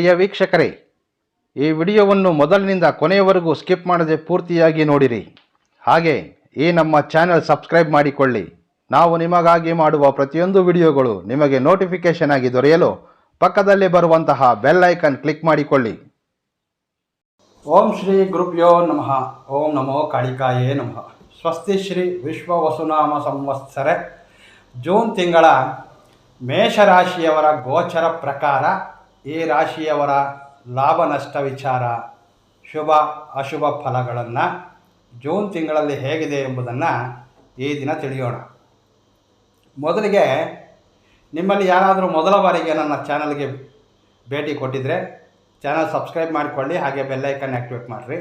ಪ್ರಿಯ ವೀಕ್ಷಕರೇ, ಈ ವಿಡಿಯೋವನ್ನು ಮೊದಲಿನಿಂದ ಕೊನೆಯವರೆಗೂ ಸ್ಕಿಪ್ ಮಾಡದೆ ಪೂರ್ತಿಯಾಗಿ ನೋಡಿರಿ. ಹಾಗೆ ಈ ನಮ್ಮ ಚಾನೆಲ್ ಸಬ್ಸ್ಕ್ರೈಬ್ ಮಾಡಿಕೊಳ್ಳಿ. ನಾವು ನಿಮಗಾಗಿ ಮಾಡುವ ಪ್ರತಿಯೊಂದು ವಿಡಿಯೋಗಳು ನಿಮಗೆ ನೋಟಿಫಿಕೇಶನ್ ಆಗಿ ದೊರೆಯಲು ಪಕ್ಕದಲ್ಲಿ ಬರುವಂತಹ ಬೆಲ್ ಐಕನ್ ಕ್ಲಿಕ್ ಮಾಡಿಕೊಳ್ಳಿ. ಓಂ ಶ್ರೀ ಗುರುಭ್ಯೋ ನಮಃ. ಓಂ ನಮೋ ಕಾಳಿಕಾಯೇ ನಮಃ. ಸ್ವಸ್ತಿ ಶ್ರೀ ವಿಶ್ವ ವಸುನಾಮ ಸಂವತ್ಸರೆ. ಜೂನ್ ತಿಂಗಳ ಮೇಷರಾಶಿಯವರ ಗೋಚರ ಪ್ರಕಾರ ಈ ರಾಶಿಯವರ ಲಾಭ ನಷ್ಟ ವಿಚಾರ, ಶುಭ ಅಶುಭ ಫಲಗಳನ್ನು ಜೂನ್ ತಿಂಗಳಲ್ಲಿ ಹೇಗಿದೆ ಎಂಬುದನ್ನು ಈ ದಿನ ತಿಳಿಯೋಣ. ಮೊದಲಿಗೆ ನಿಮ್ಮಲ್ಲಿ ಯಾರಾದರೂ ಮೊದಲ ಬಾರಿಗೆ ನನ್ನ ಚಾನಲ್ಗೆ ಭೇಟಿ ಕೊಟ್ಟಿದ್ದರೆ ಚಾನಲ್ ಸಬ್ಸ್ಕ್ರೈಬ್ ಮಾಡಿಕೊಳ್ಳಿ, ಹಾಗೆ ಬೆಲ್ಲೈಕನ್ ಆ್ಯಕ್ಟಿವೇಟ್ ಮಾಡಿರಿ.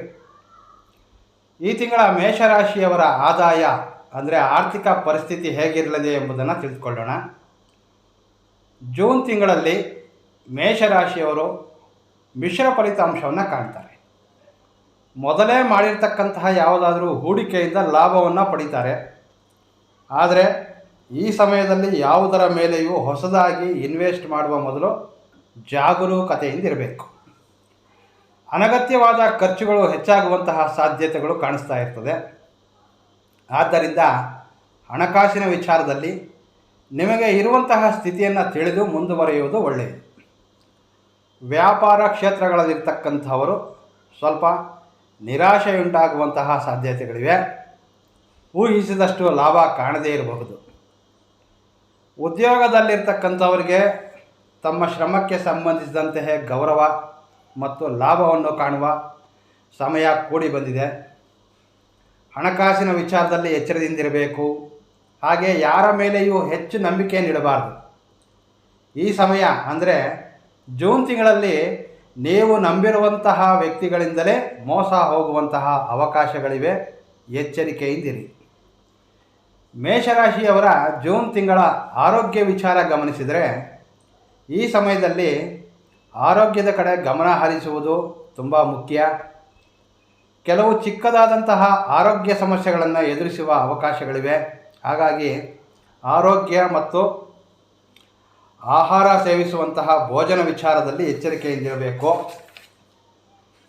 ಈ ತಿಂಗಳ ಮೇಷರಾಶಿಯವರ ಆದಾಯ ಅಂದರೆ ಆರ್ಥಿಕ ಪರಿಸ್ಥಿತಿ ಹೇಗಿರಲಿದೆ ಎಂಬುದನ್ನು ತಿಳಿದುಕೊಳ್ಳೋಣ. ಜೂನ್ ತಿಂಗಳಲ್ಲಿ ಮೇಷರಾಶಿಯವರು ಮಿಶ್ರ ಫಲಿತಾಂಶವನ್ನು ಕಾಣ್ತಾರೆ. ಮೊದಲೇ ಮಾಡಿರ್ತಕ್ಕಂತಹ ಯಾವುದಾದರೂ ಹೂಡಿಕೆಯಿಂದ ಲಾಭವನ್ನು ಪಡಿತಾರೆ. ಆದರೆ ಈ ಸಮಯದಲ್ಲಿ ಯಾವುದರ ಮೇಲೆಯೂ ಹೊಸದಾಗಿ ಇನ್ವೆಸ್ಟ್ ಮಾಡುವ ಮೊದಲು ಜಾಗರೂಕತೆಯಿಂದ ಇರಬೇಕು. ಅನಗತ್ಯವಾದ ಖರ್ಚುಗಳು ಹೆಚ್ಚಾಗುವಂತಹ ಸಾಧ್ಯತೆಗಳು ಕಾಣಿಸ್ತಾ ಇರ್ತದೆ. ಆದ್ದರಿಂದ ಹಣಕಾಸಿನ ವಿಚಾರದಲ್ಲಿ ನಿಮಗೆ ಇರುವಂತಹ ಸ್ಥಿತಿಯನ್ನು ತಿಳಿದು ಮುಂದುವರಿಯುವುದು ಒಳ್ಳೆಯದು. ವ್ಯಾಪಾರ ಕ್ಷೇತ್ರಗಳಲ್ಲಿರ್ತಕ್ಕಂಥವರು ಸ್ವಲ್ಪ ನಿರಾಶೆಯುಂಟಾಗುವಂತಹ ಸಾಧ್ಯತೆಗಳಿವೆ. ಊಹಿಸಿದಷ್ಟು ಲಾಭ ಕಾಣದೇ ಇರಬಹುದು. ಉದ್ಯೋಗದಲ್ಲಿರ್ತಕ್ಕಂಥವರಿಗೆ ತಮ್ಮ ಶ್ರಮಕ್ಕೆ ಸಂಬಂಧಿಸಿದಂತಹ ಗೌರವ ಮತ್ತು ಲಾಭವನ್ನು ಕಾಣುವ ಸಮಯ ಕೂಡಿ ಬಂದಿದೆ. ಹಣಕಾಸಿನ ವಿಚಾರದಲ್ಲಿ ಎಚ್ಚರದಿಂದಿರಬೇಕು. ಹಾಗೆ ಯಾರ ಮೇಲೆಯೂ ಹೆಚ್ಚು ನಂಬಿಕೆ ನೀಡಬಾರದು. ಈ ಸಮಯ ಅಂದರೆ ಜೂನ್ ತಿಂಗಳಲ್ಲಿ ನೀವು ನಂಬಿರುವಂತಹ ವ್ಯಕ್ತಿಗಳಿಂದಲೇ ಮೋಸ ಹೋಗುವಂತಹ ಅವಕಾಶಗಳಿವೆ. ಎಚ್ಚರಿಕೆಯಿಂದಿರಿ. ಮೇಷರಾಶಿಯವರ ಜೂನ್ ತಿಂಗಳ ಆರೋಗ್ಯ ವಿಚಾರ ಗಮನಿಸಿದರೆ, ಈ ಸಮಯದಲ್ಲಿ ಆರೋಗ್ಯದ ಕಡೆ ಗಮನ ಹರಿಸುವುದು ತುಂಬ ಮುಖ್ಯ. ಕೆಲವು ಚಿಕ್ಕದಾದಂತಹ ಆರೋಗ್ಯ ಸಮಸ್ಯೆಗಳನ್ನು ಎದುರಿಸುವ ಅವಕಾಶಗಳಿವೆ. ಹಾಗಾಗಿ ಆರೋಗ್ಯ ಮತ್ತು ಆಹಾರ ಸೇವಿಸುವಂತಹ ಭೋಜನ ವಿಚಾರದಲ್ಲಿ ಎಚ್ಚರಿಕೆಯಿಂದಿರಬೇಕು.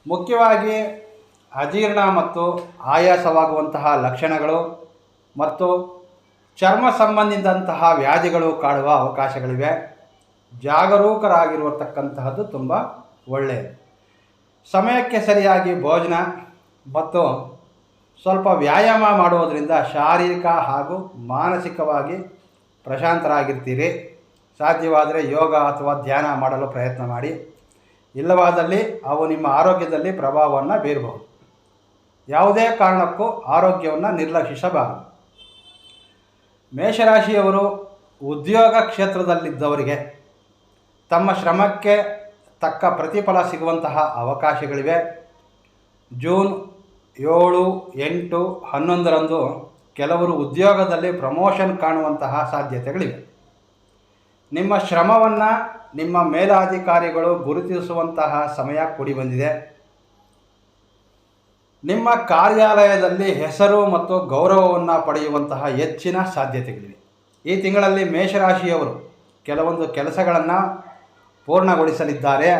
ಮುಖ್ಯವಾಗಿ ಅಜೀರ್ಣ ಮತ್ತು ಆಯಾಸವಾಗುವಂತಹ ಲಕ್ಷಣಗಳು ಮತ್ತು ಚರ್ಮ ಸಂಬಂಧಿದಂತಹ ವ್ಯಾಧಿಗಳು ಕಾಡುವ ಅವಕಾಶಗಳಿವೆ. ಜಾಗರೂಕರಾಗಿರತಕ್ಕಂತಹದ್ದು ತುಂಬ ಒಳ್ಳೆಯದು. ಸಮಯಕ್ಕೆ ಸರಿಯಾಗಿ ಭೋಜನ ಮತ್ತು ಸ್ವಲ್ಪ ವ್ಯಾಯಾಮ ಮಾಡುವುದರಿಂದ ಶಾರೀರಿಕ ಹಾಗೂ ಮಾನಸಿಕವಾಗಿ ಪ್ರಶಾಂತರಾಗಿರ್ತೀರಿ. ಸಾಧ್ಯವಾದರೆ ಯೋಗ ಅಥವಾ ಧ್ಯಾನ ಮಾಡಲು ಪ್ರಯತ್ನ ಮಾಡಿ. ಇಲ್ಲವಾದಲ್ಲಿ ಅವು ನಿಮ್ಮ ಆರೋಗ್ಯದಲ್ಲಿ ಪ್ರಭಾವವನ್ನು ಬೀರಬಹುದು. ಯಾವುದೇ ಕಾರಣಕ್ಕೂ ಆರೋಗ್ಯವನ್ನು ನಿರ್ಲಕ್ಷಿಸಬಾರದು. ಮೇಷರಾಶಿಯವರು ಉದ್ಯೋಗ ಕ್ಷೇತ್ರದಲ್ಲಿದ್ದವರಿಗೆ ತಮ್ಮ ಶ್ರಮಕ್ಕೆ ತಕ್ಕ ಪ್ರತಿಫಲ ಸಿಗುವಂತಹ ಅವಕಾಶಗಳಿವೆ. ಜೂನ್ ಏಳು ಎಂಟು ಹನ್ನೊಂದರಂದು ಕೆಲವರು ಉದ್ಯೋಗದಲ್ಲಿ ಪ್ರಮೋಷನ್ ಕಾಣುವಂತಹ ಸಾಧ್ಯತೆಗಳಿವೆ. ನಿಮ್ಮ ಶ್ರಮವನ್ನು ನಿಮ್ಮ ಮೇಲಾಧಿಕಾರಿಗಳು ಗುರುತಿಸುವಂತಹ ಸಮಯ ಕೂಡಿ ಬಂದಿದೆ. ನಿಮ್ಮ ಕಾರ್ಯಾಲಯದಲ್ಲಿ ಹೆಸರು ಮತ್ತು ಗೌರವವನ್ನು ಪಡೆಯುವಂತಹ ಹೆಚ್ಚಿನ ಸಾಧ್ಯತೆಗಳಿವೆ. ಈ ತಿಂಗಳಲ್ಲಿ ಮೇಷರಾಶಿಯವರು ಕೆಲವೊಂದು ಕೆಲಸಗಳನ್ನು ಪೂರ್ಣಗೊಳಿಸಲಿದ್ದಾರೆ.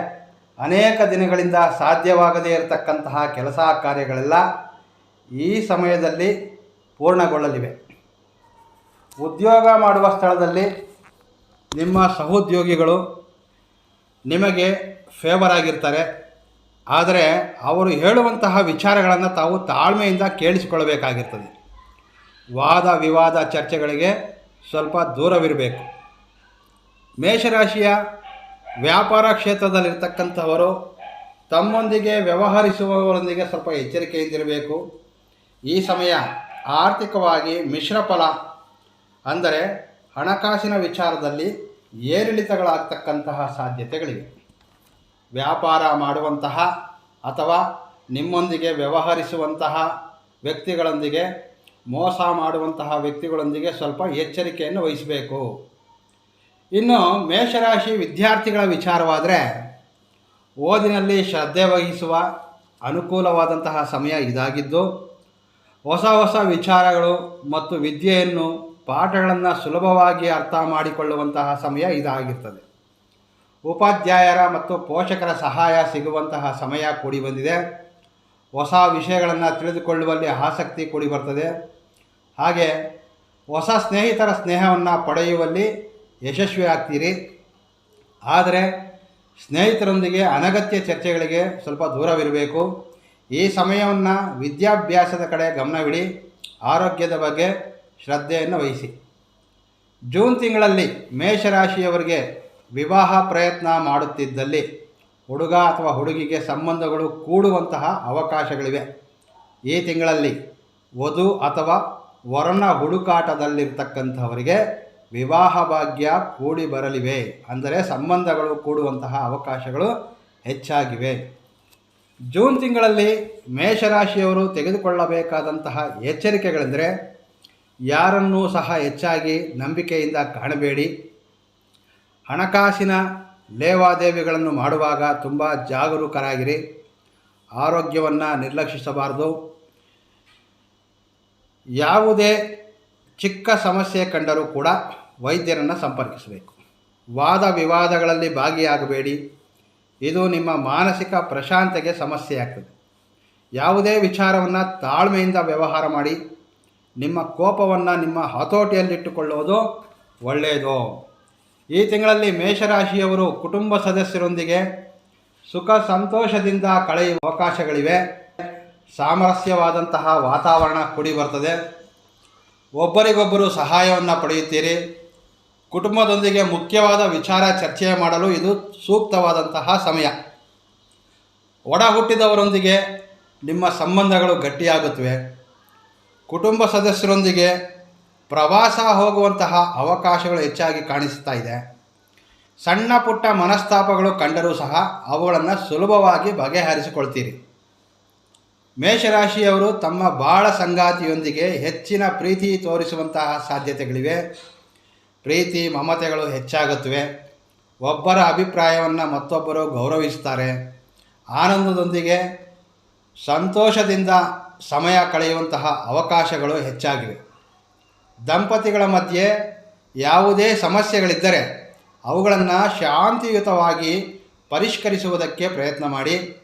ಅನೇಕ ದಿನಗಳಿಂದ ಸಾಧ್ಯವಾಗದೇ ಇರತಕ್ಕಂತಹ ಕೆಲಸ ಕಾರ್ಯಗಳೆಲ್ಲ ಈ ಸಮಯದಲ್ಲಿ ಪೂರ್ಣಗೊಳ್ಳಲಿವೆ. ಉದ್ಯೋಗ ಮಾಡುವ ಸ್ಥಳದಲ್ಲಿ ನಿಮ್ಮ ಸಹೋದ್ಯೋಗಿಗಳು ನಿಮಗೆ ಫೇವರ್ ಆಗಿರ್ತಾರೆ. ಆದರೆ ಅವರು ಹೇಳುವಂತಹ ವಿಚಾರಗಳನ್ನು ತಾವು ತಾಳ್ಮೆಯಿಂದ ಕೇಳಿಸಿಕೊಳ್ಳಬೇಕಾಗಿರ್ತದೆ. ವಾದ ವಿವಾದ ಚರ್ಚೆಗಳಿಗೆ ಸ್ವಲ್ಪ ದೂರವಿರಬೇಕು. ಮೇಷರಾಶಿಯ ವ್ಯಾಪಾರ ಕ್ಷೇತ್ರದಲ್ಲಿರ್ತಕ್ಕಂಥವರು ತಮ್ಮೊಂದಿಗೆ ವ್ಯವಹರಿಸುವವರೊಂದಿಗೆ ಸ್ವಲ್ಪ ಎಚ್ಚರಿಕೆಯಿಂದಿರಬೇಕು. ಈ ಸಮಯ ಆರ್ಥಿಕವಾಗಿ ಮಿಶ್ರ ಫಲ ಅಂದರೆ ಹಣಕಾಸಿನ ವಿಚಾರದಲ್ಲಿ ಏರಿಳಿತಗಳಾಗ್ತಕ್ಕಂತಹ ಸಾಧ್ಯತೆಗಳಿವೆ. ವ್ಯಾಪಾರ ಮಾಡುವಂತಹ ಅಥವಾ ನಿಮ್ಮೊಂದಿಗೆ ವ್ಯವಹರಿಸುವಂತಹ ವ್ಯಕ್ತಿಗಳೊಂದಿಗೆ, ಮೋಸ ಮಾಡುವಂತಹ ವ್ಯಕ್ತಿಗಳೊಂದಿಗೆ ಸ್ವಲ್ಪ ಎಚ್ಚರಿಕೆಯನ್ನು ವಹಿಸಬೇಕು. ಇನ್ನು ಮೇಷರಾಶಿ ವಿದ್ಯಾರ್ಥಿಗಳ ವಿಚಾರವಾದರೆ, ಓದಿನಲ್ಲಿ ಶ್ರದ್ಧೆ ವಹಿಸುವ ಅನುಕೂಲವಾದಂತಹ ಸಮಯ ಇದಾಗಿದ್ದು, ಹೊಸ ಹೊಸ ವಿಚಾರಗಳು ಮತ್ತು ವಿದ್ಯೆಯನ್ನು ಪಾಠಗಳನ್ನು ಸುಲಭವಾಗಿ ಅರ್ಥ ಮಾಡಿಕೊಳ್ಳುವಂತಹ ಸಮಯ ಇದಾಗಿರ್ತದೆ. ಉಪಾಧ್ಯಾಯರ ಮತ್ತು ಪೋಷಕರ ಸಹಾಯ ಸಿಗುವಂತಹ ಸಮಯ ಕೂಡಿ ಬಂದಿದೆ. ಹೊಸ ವಿಷಯಗಳನ್ನು ತಿಳಿದುಕೊಳ್ಳುವಲ್ಲಿ ಆಸಕ್ತಿ ಕೂಡಿ ಬರ್ತದೆ. ಹಾಗೆ ಹೊಸ ಸ್ನೇಹಿತರ ಸ್ನೇಹವನ್ನು ಪಡೆಯುವಲ್ಲಿ ಯಶಸ್ವಿ ಆಗ್ತೀರಿ. ಆದರೆ ಸ್ನೇಹಿತರೊಂದಿಗೆ ಅನಗತ್ಯ ಚರ್ಚೆಗಳಿಗೆ ಸ್ವಲ್ಪ ದೂರವಿರಬೇಕು. ಈ ಸಮಯವನ್ನು ವಿದ್ಯಾಭ್ಯಾಸದ ಕಡೆ ಗಮನವಿಡಿ. ಆರೋಗ್ಯದ ಬಗ್ಗೆ ಶ್ರದ್ಧೆಯನ್ನು ವಹಿಸಿ. ಜೂನ್ ತಿಂಗಳಲ್ಲಿ ಮೇಷರಾಶಿಯವರಿಗೆ ವಿವಾಹ ಪ್ರಯತ್ನ ಮಾಡುತ್ತಿದ್ದಲ್ಲಿ ಹುಡುಗ ಅಥವಾ ಹುಡುಗಿಗೆ ಸಂಬಂಧಗಳು ಕೂಡುವಂತಹ ಅವಕಾಶಗಳಿವೆ. ಈ ತಿಂಗಳಲ್ಲಿ ವಧು ಅಥವಾ ವರನ ಹುಡುಕಾಟದಲ್ಲಿರ್ತಕ್ಕಂಥವರಿಗೆ ವಿವಾಹ ಭಾಗ್ಯ ಕೂಡಿ ಬರಲಿವೆ ಅಂದರೆ ಸಂಬಂಧಗಳು ಕೂಡುವಂತಹ ಅವಕಾಶಗಳು ಹೆಚ್ಚಾಗಿವೆ. ಜೂನ್ ತಿಂಗಳಲ್ಲಿ ಮೇಷರಾಶಿಯವರು ತೆಗೆದುಕೊಳ್ಳಬೇಕಾದಂತಹ ಎಚ್ಚರಿಕೆಗಳೆಂದರೆ ಯಾರನ್ನೂ ಸಹ ಹೆಚ್ಚಾಗಿ ನಂಬಿಕೆಯಿಂದ ಕಾಣಬೇಡಿ. ಹಣಕಾಸಿನ ಲೇವಾದೇವಿಗಳನ್ನು ಮಾಡುವಾಗ ತುಂಬ ಜಾಗರೂಕರಾಗಿರಿ. ಆರೋಗ್ಯವನ್ನು ನಿರ್ಲಕ್ಷಿಸಬಾರದು. ಯಾವುದೇ ಚಿಕ್ಕ ಸಮಸ್ಯೆ ಕಂಡರೂ ಕೂಡ ವೈದ್ಯರನ್ನು ಸಂಪರ್ಕಿಸಬೇಕು. ವಾದ ವಿವಾದಗಳಲ್ಲಿ ಭಾಗಿಯಾಗಬೇಡಿ. ಇದು ನಿಮ್ಮ ಮಾನಸಿಕ ಪ್ರಶಾಂತಿಗೆ ಸಮಸ್ಯೆ ಆಗ್ತದೆ. ಯಾವುದೇ ವಿಚಾರವನ್ನು ತಾಳ್ಮೆಯಿಂದ ವ್ಯವಹಾರ ಮಾಡಿ. ನಿಮ್ಮ ಕೋಪವನ್ನು ನಿಮ್ಮ ಹತೋಟಿಯಲ್ಲಿಟ್ಟುಕೊಳ್ಳುವುದು ಒಳ್ಳೆಯದು. ಈ ತಿಂಗಳಲ್ಲಿ ಮೇಷರಾಶಿಯವರು ಕುಟುಂಬ ಸದಸ್ಯರೊಂದಿಗೆ ಸುಖ ಸಂತೋಷದಿಂದ ಕಳೆಯುವ ಅವಕಾಶಗಳಿವೆ. ಸಾಮರಸ್ಯವಾದಂತಹ ವಾತಾವರಣ ಕೂಡಿ ಬರ್ತದೆ ಒಬ್ಬರಿಗೊಬ್ಬರು ಸಹಾಯವನ್ನು ಪಡೆಯುತ್ತೀರಿ. ಕುಟುಂಬದೊಂದಿಗೆ ಮುಖ್ಯವಾದ ವಿಚಾರ ಚರ್ಚೆ ಮಾಡಲು ಇದು ಸೂಕ್ತವಾದಂತಹ ಸಮಯ. ಒಡ ಹುಟ್ಟಿದವರೊಂದಿಗೆ ನಿಮ್ಮ ಸಂಬಂಧಗಳು ಗಟ್ಟಿಯಾಗುತ್ತವೆ. ಕುಟುಂಬ ಸದಸ್ಯರೊಂದಿಗೆ ಪ್ರವಾಸ ಹೋಗುವಂತಹ ಅವಕಾಶಗಳು ಹೆಚ್ಚಾಗಿ ಕಾಣಿಸ್ತಾ ಇದೆ. ಸಣ್ಣ ಪುಟ್ಟ ಮನಸ್ತಾಪಗಳು ಕಂಡರೂ ಸಹ ಅವುಗಳನ್ನು ಸುಲಭವಾಗಿ ಬಗೆಹರಿಸಿಕೊಳ್ತೀರಿ. ಮೇಷರಾಶಿಯವರು ತಮ್ಮ ಬಾಳ ಸಂಗಾತಿಯೊಂದಿಗೆ ಹೆಚ್ಚಿನ ಪ್ರೀತಿ ತೋರಿಸುವಂತಹ ಸಾಧ್ಯತೆಗಳಿವೆ. ಪ್ರೀತಿ, ಮಮತೆಗಳು ಹೆಚ್ಚಾಗುತ್ತವೆ. ಒಬ್ಬರ ಅಭಿಪ್ರಾಯವನ್ನು ಮತ್ತೊಬ್ಬರು ಗೌರವಿಸ್ತಾರೆ. ಆನಂದದೊಂದಿಗೆ ಸಂತೋಷದಿಂದ ಸಮಯ ಕಳೆಯುವಂತಹ ಅವಕಾಶಗಳು ಹೆಚ್ಚಾಗಿವೆ. ದಂಪತಿಗಳ ಮಧ್ಯೆ ಯಾವುದೇ ಸಮಸ್ಯೆಗಳಿದ್ದರೆ ಅವುಗಳನ್ನು ಶಾಂತಿಯುತವಾಗಿ ಪರಿಷ್ಕರಿಸುವುದಕ್ಕೆ ಪ್ರಯತ್ನ ಮಾಡಿ.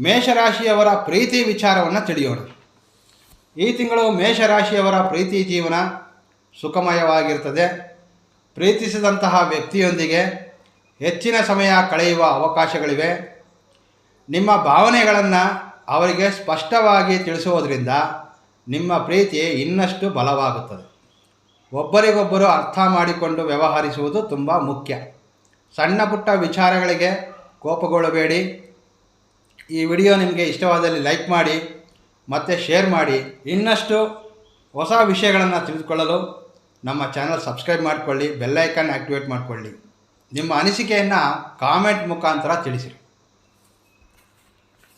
ಮೇಷರಾಶಿಯವರ ಪ್ರೀತಿ ವಿಚಾರವನ್ನು ತಿಳಿಯೋಣ. ಈ ತಿಂಗಳು ಮೇಷರಾಶಿಯವರ ಪ್ರೀತಿ ಜೀವನ ಸುಖಮಯವಾಗಿರ್ತದೆ. ಪ್ರೀತಿಸಿದಂತಹ ವ್ಯಕ್ತಿಯೊಂದಿಗೆ ಹೆಚ್ಚಿನ ಸಮಯ ಕಳೆಯುವ ಅವಕಾಶಗಳಿವೆ. ನಿಮ್ಮ ಭಾವನೆಗಳನ್ನು ಅವರಿಗೆ ಸ್ಪಷ್ಟವಾಗಿ ತಿಳಿಸುವುದರಿಂದ ನಿಮ್ಮ ಪ್ರೀತಿ ಇನ್ನಷ್ಟು ಬಲವಾಗುತ್ತದೆ. ಒಬ್ಬರಿಗೊಬ್ಬರು ಅರ್ಥ ಮಾಡಿಕೊಂಡು ವ್ಯವಹರಿಸುವುದು ತುಂಬ ಮುಖ್ಯ. ಸಣ್ಣ ಪುಟ್ಟ ವಿಚಾರಗಳಿಗೆ ಕೋಪಗೊಳ್ಳಬೇಡಿ. ಈ ವಿಡಿಯೋ ನಿಮಗೆ ಇಷ್ಟವಾದಲ್ಲಿ ಲೈಕ್ ಮಾಡಿ, ಮತ್ತು ಶೇರ್ ಮಾಡಿ. ಇನ್ನಷ್ಟು ಹೊಸ ವಿಷಯಗಳನ್ನು ತಿಳಿದುಕೊಳ್ಳಲು ನಮ್ಮ ಚಾನಲ್ ಸಬ್ಸ್ಕ್ರೈಬ್ ಮಾಡಿಕೊಳ್ಳಿ ಬೆಲ್ಲೈಕನ್ ಆ್ಯಕ್ಟಿವೇಟ್ ಮಾಡಿಕೊಳ್ಳಿ. ನಿಮ್ಮ ಅನಿಸಿಕೆಯನ್ನು ಕಾಮೆಂಟ್ ಮುಖಾಂತರ ತಿಳಿಸಿರಿ.